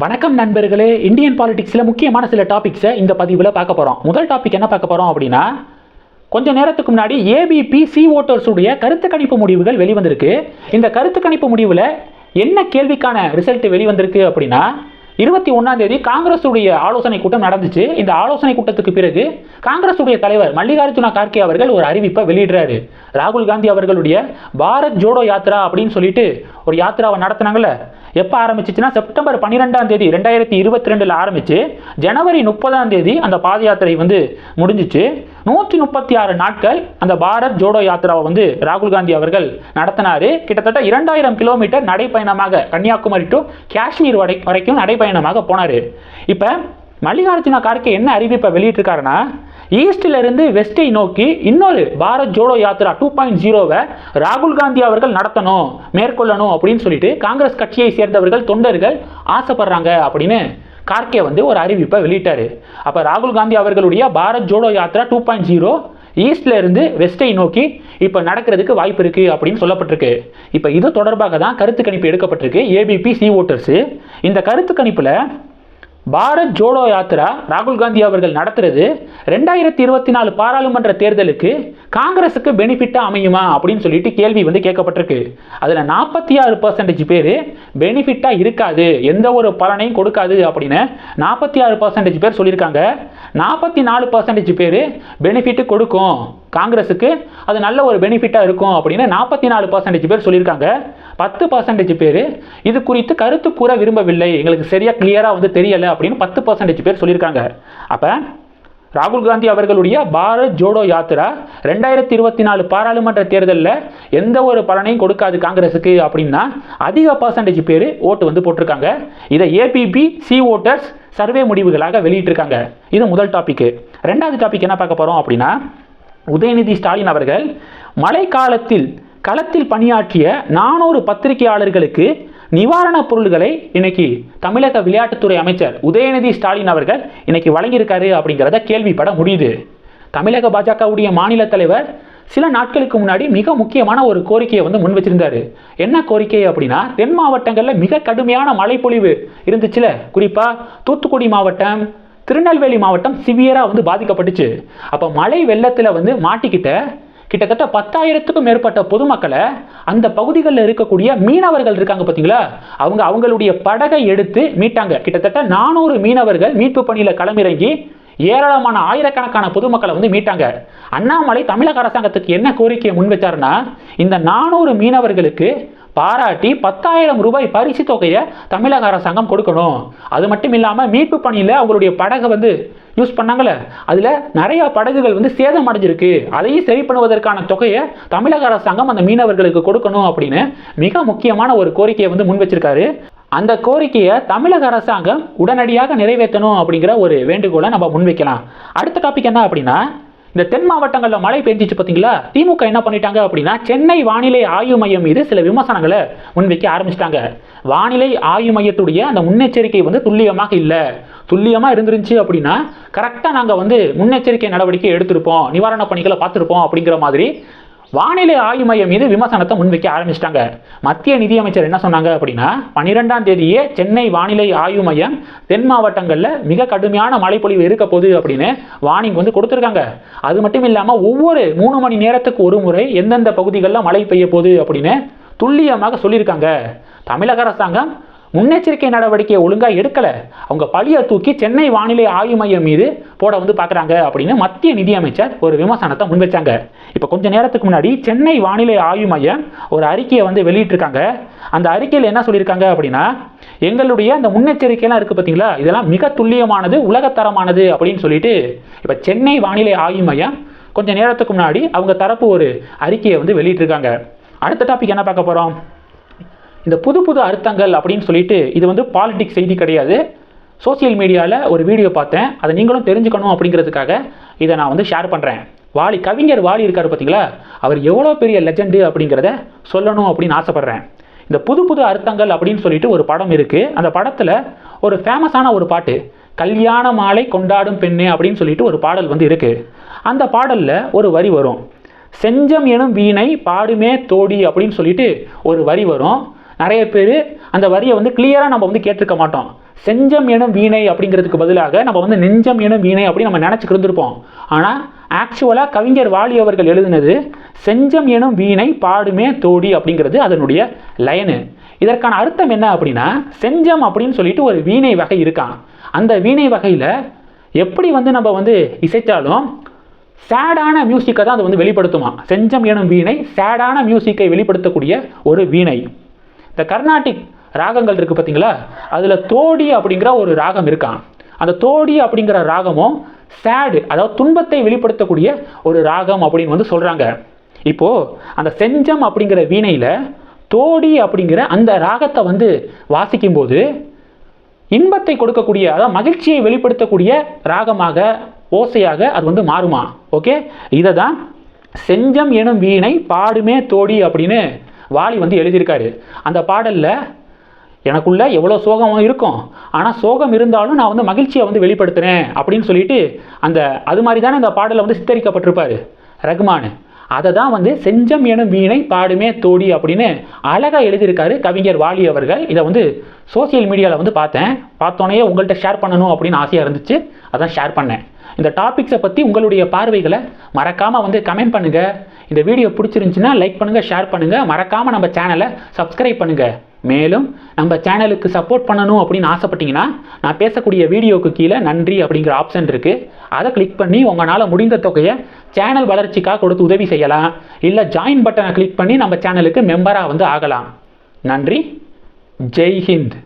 வணக்கம் நண்பர்களே. இந்தியன் பாலிடிக்ஸில் முக்கியமான சில டாபிக்ஸை இந்த பதிவில் பார்க்க போகிறோம் முதல் டாபிக் என்ன பார்க்க போகிறோம் அப்படின்னா கொஞ்ச நேரத்துக்கு முன்னாடி ஏபிபி சி ஓட்டர்ஸுடைய கருத்து கணிப்பு முடிவுகள் வெளிவந்திருக்கு. இந்த கருத்து கணிப்பு முடிவில் என்ன கேள்விக்கான ரிசல்ட் வெளிவந்திருக்கு அப்படின்னா இருபத்தி ஒன்றாம் தேதி காங்கிரஸுடைய ஆலோசனை கூட்டம் நடந்துச்சு. இந்த ஆலோசனை கூட்டத்துக்கு பிறகு காங்கிரஸுடைய தலைவர் மல்லிகார்ஜுனா கார்கே அவர்கள் ஒரு அறிவிப்பை வெளியிடுறாரு. ராகுல் காந்தி அவர்களுடைய பாரத் ஜோடோ யாத்ரா அப்படின்னு சொல்லிட்டு ஒரு யாத்ராவை நடத்துனாங்கல்ல. எப்போ ஆரம்பிச்சிச்சுன்னா செப்டம்பர் பன்னிரெண்டாம் தேதி ரெண்டாயிரத்தி இருபத்தி ரெண்டில் ஆரம்பிச்சு ஜனவரி முப்பதாம் தேதி அந்த பாத யாத்திரை வந்து முடிஞ்சிச்சு. நூற்றி முப்பத்தி ஆறு நாட்கள் அந்த பாரத் ஜோடோ யாத்ராவை வந்து ராகுல் காந்தி அவர்கள் நடத்தினாரு. கிட்டத்தட்ட இரண்டாயிரம் கிலோமீட்டர் நடைப்பயணமாக கன்னியாகுமரி டு காஷ்மீர் வரை வரைக்கும் நடைப்பயணமாக போனார். இப்போ மல்லிகார்ஜுனா கார்கே என்ன அறிவிப்பை வெளியிட்டிருக்காருன்னா ஈஸ்டிலிருந்து வெஸ்டை நோக்கி இன்னொரு பாரத் ஜோடோ யாத்ரா டூ பாயிண்ட் ஜீரோவை ராகுல் காந்தி அவர்கள் நடத்தணும் மேற்கொள்ளணும் அப்படின்னு சொல்லிட்டு காங்கிரஸ் கட்சியை சேர்ந்தவர்கள் தொண்டர்கள் ஆசைப்படுறாங்க அப்படின்னு கார்கே வந்து ஒரு அறிவிப்பை வெளியிட்டார். அப்போ ராகுல் காந்தி அவர்களுடைய Bharat Jodo Yatra two point zero ஈஸ்ட்ல இருந்து வெஸ்டை நோக்கி இப்போ நடக்கிறதுக்கு வாய்ப்பு இருக்குது அப்படின்னு சொல்லப்பட்டிருக்கு. இப்போ இது தொடர்பாக தான் கருத்து கணிப்பு எடுக்கப்பட்டிருக்கு. ஏபிபி சி ஓட்டர்ஸு இந்த கருத்து கணிப்பில் பாரத் ஜோடோ யாத்ரா ராகுல் காந்தி அவர்கள் நடத்துறது ரெண்டாயிரத்தி இருபத்தி நாலு பாராளுமன்ற தேர்தலுக்கு காங்கிரஸுக்கு பெனிஃபிட்டாக அமையுமா அப்படின்னு சொல்லிட்டு கேள்வி வந்து கேட்கப்பட்டிருக்கு. அதில் நாற்பத்தி ஆறு பர்சன்டேஜ் பேர் பெனிஃபிட்டாக இருக்காது. எந்த ஒரு பலனையும் கொடுக்காது அப்படின்னு நாற்பத்தி ஆறு பர்சன்டேஜ் பேர் சொல்லியிருக்காங்க. நாற்பத்தி நாலு பர்சன்டேஜ் பேர் பெனிஃபிட்டு கொடுக்கும் காங்கிரஸுக்கு அது நல்ல ஒரு பெனிஃபிட்டாக இருக்கும் அப்படின்னு நாற்பத்தி நாலு பர்சன்டேஜ் பேர் சொல்லியிருக்காங்க. பத்து பர்சன்டேஜ் பேர் இது குறித்து கருத்து கூற விரும்பவில்லை. எங்களுக்கு சரியாக கிளியராக வந்து தெரியலை அப்படின்னு பத்து பர்சன்டேஜ் பேர் சொல்லியிருக்காங்க. அப்போ ராகுல் காந்தி அவர்களுடைய பாரத் ஜோடோ யாத்ரா ரெண்டாயிரத்தி இருபத்தி நாலு பாராளுமன்ற தேர்தலில் எந்த ஒரு பலனையும் கொடுக்காது காங்கிரஸுக்கு அப்படின்னா அதிக பர்சன்டேஜ் பேர் ஓட்டு வந்து போட்டிருக்காங்க. இதை ஏபிபி சி ஓட்டர்ஸ் சர்வே முடிவுகளாக வெளியிட்டிருக்காங்க. இது முதல் டாபிக் ரெண்டாவது டாபிக் என்ன பார்க்க போகிறோம் அப்படின்னா உதயநிதி ஸ்டாலின் அவர்கள் மழைக்காலத்தில் களத்தில் பணியாற்றிய நானூறு பத்திரிகையாளர்களுக்கு நிவாரணப் பொருள்களை இன்னைக்கு தமிழக விளையாட்டுத்துறை அமைச்சர் உதயநிதி ஸ்டாலின் அவர்கள் இன்னைக்கு வழங்கியிருக்காரு அப்படிங்கிறத கேள்விப்பட முடியுது. தமிழக பாஜகவுடைய மாநில தலைவர் சில நாட்களுக்கு முன்னாடி மிக முக்கியமான ஒரு கோரிக்கையை வந்து முன் வச்சிருந்தாரு. என்ன கோரிக்கை அப்படின்னா தென் மாவட்டங்களில் மிக கடுமையான மழைப்பொழிவு இருந்துச்சுல. குறிப்பாக தூத்துக்குடி மாவட்டம் திருநெல்வேலி மாவட்டம் சிவியராக வந்து பாதிக்கப்பட்டுச்சு. அப்போ மழை வெள்ளத்தில் வந்து மாட்டிக்கிட்ட கிட்டத்தட்ட பத்தாயிரத்துக்கும் மேற்பட்ட பொதுமக்களை அந்த பகுதிகளில் இருக்கக்கூடிய மீனவர்கள் இருக்காங்க பார்த்தீங்களா? அவங்க அவங்களுடைய படகை எடுத்து மீட்டாங்க. கிட்டத்தட்ட நானூறு மீனவர்கள் மீட்பு பணியில் களமிறங்கி ஏராளமான ஆயிரக்கணக்கான பொதுமக்களை வந்து மீட்டாங்க. அண்ணாமலை தமிழக அரசாங்கத்துக்கு என்ன கோரிக்கையை முன் வச்சாருன்னா இந்த நானூறு மீனவர்களுக்கு பாராட்டி பத்தாயிரம் ரூபாய் பரிசு தொகையை தமிழக அரசாங்கம் கொடுக்கணும். அது மட்டும் இல்லாமல் மீட்பு பணியில் அவங்களுடைய படகை வந்து யூஸ் பண்ணாங்கல்ல அதில் நிறையா படகுகள் வந்து சேதம் அடைஞ்சிருக்கு. அதையும் சரி பண்ணுவதற்கான தொகையை தமிழக அரசாங்கம் அந்த மீனவர்களுக்கு கொடுக்கணும் அப்படின்னு மிக முக்கியமான ஒரு கோரிக்கையை வந்து முன் வச்சிருக்காரு. அந்த கோரிக்கையை தமிழக அரசாங்கம் உடனடியாக நிறைவேற்றணும் அப்படிங்கிற ஒரு வேண்டுகோளை நம்ம முன்வைக்கலாம். அடுத்த டாபிக் என்ன அப்படின்னா இந்த தென் மாவட்டங்களில் மழை பெஞ்சிச்சு பார்த்தீங்களா திமுக என்ன பண்ணிட்டாங்க அப்படின்னா சென்னை வானிலை ஆய்வு மையம் மீது சில விமர்சனங்களை முன்வைக்க ஆரம்பிச்சிட்டாங்க. வானிலை ஆய்வு மையத்துடைய அந்த முன்னெச்சரிக்கை வந்து துல்லியமாக இல்லை. துல்லியமாக இருந்துருந்துச்சு அப்படின்னா கரெக்டாக நாங்கள் வந்து முன்னெச்சரிக்கை நடவடிக்கை எடுத்திருப்போம் நிவாரணப் பணிகளை பார்த்துருப்போம் அப்படிங்கிற மாதிரி வானிலை ஆய்வு மையம் மீது விமர்சனத்தை முன்வைக்க ஆரம்பிச்சிட்டாங்க. மத்திய நிதியமைச்சர் என்ன சொன்னாங்க அப்படின்னா பன்னிரெண்டாம் தேதியே சென்னை வானிலை ஆய்வு மையம் தென் மாவட்டங்களில் மிக கடுமையான மழைப்பொழிவு இருக்க போகுது அப்படின்னு வார்னிங் வந்து கொடுத்துருக்காங்க. அது மட்டும் இல்லாமல் ஒவ்வொரு மூணு மணி நேரத்துக்கு ஒரு முறை எந்தெந்த பகுதிகளில் மழை பெய்ய போகுது அப்படின்னு துல்லியமாக சொல்லியிருக்காங்க. தமிழக அரசாங்கம் முன்னெச்சரிக்கை நடவடிக்கையை ஒழுங்காக எடுக்கலை. அவங்க பழியை தூக்கி சென்னை வானிலை ஆய்வு மையம் மீது போட வந்து பார்க்குறாங்க அப்படின்னு மத்திய நிதியமைச்சர் ஒரு விமர்சனத்தை முன்வைச்சாங்க இப்போ கொஞ்ச நேரத்துக்கு முன்னாடி சென்னை வானிலை ஆய்வு மையம் ஒரு அறிக்கையை வந்து வெளியிட்டிருக்காங்க. அந்த அறிக்கையில் என்ன சொல்லியிருக்காங்க அப்படின்னா எங்களுடைய அந்த முன்னெச்சரிக்கைலாம் இருக்குது பார்த்தீங்களா இதெல்லாம் மிக துல்லியமானது உலகத்தரமானது அப்படின்னு சொல்லிட்டு இப்போ சென்னை வானிலை ஆய்வு மையம் கொஞ்சம் நேரத்துக்கு முன்னாடி அவங்க தரப்பு ஒரு அறிக்கையை வந்து வெளியிட்டிருக்காங்க. அடுத்த டாபிக் என்ன பார்க்க போகிறோம் இந்த புது புது அர்த்தங்கள் அப்படின்னு சொல்லிட்டு இது வந்து பாலிடிக்ஸ் செய்தி கிடையாது. சோசியல் மீடியாவில் ஒரு வீடியோ பார்த்தேன். அதை நீங்களும் தெரிஞ்சுக்கணும் அப்படிங்கிறதுக்காக இதை நான் வந்து ஷேர் பண்ணுறேன் வாலி கவிஞர் வாலி இருக்கார் பார்த்தீங்களா? அவர் எவ்வளோ பெரிய லெஜெண்டு அப்படிங்கிறத சொல்லணும் அப்படின்னு ஆசைப்பட்றேன். இந்த புது புது அர்த்தங்கள் அப்படின்னு சொல்லிட்டு ஒரு படம் இருக்குது அந்த படத்தில் ஒரு ஃபேமஸான ஒரு பாட்டு கல்யாண மாலை கொண்டாடும் பெண்ணே அப்படின்னு சொல்லிட்டு ஒரு பாடல் வந்து இருக்குது அந்த பாடலில் ஒரு வரி வரும். செஞ்சம் எனும் வீணை பாடுமே தோடி அப்படின்னு சொல்லிட்டு ஒரு வரி வரும். நிறைய பேர் அந்த வரியை வந்து கிளியராக நம்ம வந்து கேட்டிருக்க மாட்டோம். செஞ்சம் எனும் வீணை அப்படிங்கிறதுக்கு பதிலாக நம்ம வந்து நெஞ்சம் எனும் வீணை அப்படின்னு நம்ம நினச்சிக்கிட்டு இருந்திருப்போம். ஆனால் ஆக்சுவலாக கவிஞர் வாலி அவர்கள் எழுதினது செஞ்சம் எனும் வீணை பாடுமே தோடி அப்படிங்கிறது அதனுடைய லைனு. இதற்கான அர்த்தம் என்ன அப்படின்னா செஞ்சம் அப்படின்னு சொல்லிட்டு ஒரு வீணை வகை இருக்கான். அந்த வீணை வகையில் எப்படி வந்து நம்ம வந்து இசைத்தாலும் சேடான மியூசிக்கை தான் அது வந்து வெளிப்படுத்துமா? செஞ்சம் எனும் வீணை சேடான மியூசிக்கை வெளிப்படுத்தக்கூடிய ஒரு வீணை. இந்த கர்நாடிக் ராகங்கள் இருக்குது பார்த்தீங்களா? அதில் தோடி அப்படிங்கிற ஒரு ராகம் இருக்கான் அந்த தோடி அப்படிங்கிற ராகமும் சேடு அதாவது துன்பத்தை வெளிப்படுத்தக்கூடிய ஒரு ராகம் அப்படின்னு வந்து சொல்கிறாங்க இப்போது அந்த செஞ்சம் அப்படிங்கிற வீணையில் தோடி அப்படிங்கிற அந்த ராகத்தை வந்து வாசிக்கும்போது இன்பத்தை கொடுக்கக்கூடிய அதாவது மகிழ்ச்சியை வெளிப்படுத்தக்கூடிய ராகமாக ஓசையாக அது வந்து மாறுமா? ஓகே? இதை தான் செஞ்சம் எனும் வீணை பாடுமே தோடி அப்படின்னு வாலி வந்து எழுதியிருக்காரு. அந்த பாடலில் எனக்குள்ள எவ்வளோ சோகம் இருக்கும். ஆனால் சோகம் இருந்தாலும் நான் வந்து மகிழ்ச்சியை வந்து வெளிப்படுத்துகிறேன் அப்படின்னு சொல்லிட்டு அந்த அது மாதிரி தானே அந்த பாடலில் வந்து சித்தரிக்கப்பட்டிருப்பாரு ரகுமான். அதை தான் வந்து செஞ்சம் எனும் வீணை பாடுமே தோடி அப்படின்னு அழகாக எழுதியிருக்காரு கவிஞர் வாலி அவர்கள். இதை வந்து சோஷியல் மீடியாவில் வந்து பார்த்தேன். பார்த்தோன்னே உங்கள்கிட்ட ஷேர் பண்ணணும் அப்படின்னு ஆசையாக இருந்துச்சு. அதான் ஷேர் பண்ணேன். இந்த டாபிக்ஸை பற்றி உங்களுடைய பார்வைகளை மறக்காமல் வந்து கமெண்ட் பண்ணுங்கள் இந்த வீடியோ பிடிச்சிருந்துச்சுன்னா லைக் பண்ணுங்கள் ஷேர் பண்ணுங்கள் மறக்காமல் நம்ம சேனலை சப்ஸ்கிரைப் பண்ணுங்கள் மேலும் நம்ம சேனலுக்கு சப்போர்ட் பண்ணணும் அப்படின்னு ஆசைப்பட்டீங்கன்னா நான் பேசக்கூடிய வீடியோக்கு கீழே நன்றி அப்படிங்கிற ஆப்ஷன் இருக்குது அதை கிளிக் பண்ணி உங்களால் முடிந்த தொகையை சேனல் வளர்ச்சிக்காக கொடுத்து உதவி செய்யலாம். இல்லை ஜாயின் பட்டனை கிளிக் பண்ணி நம்ம சேனலுக்கு மெம்பராக வந்து ஆகலாம். நன்றி. ஜெய் ஹிந்த்.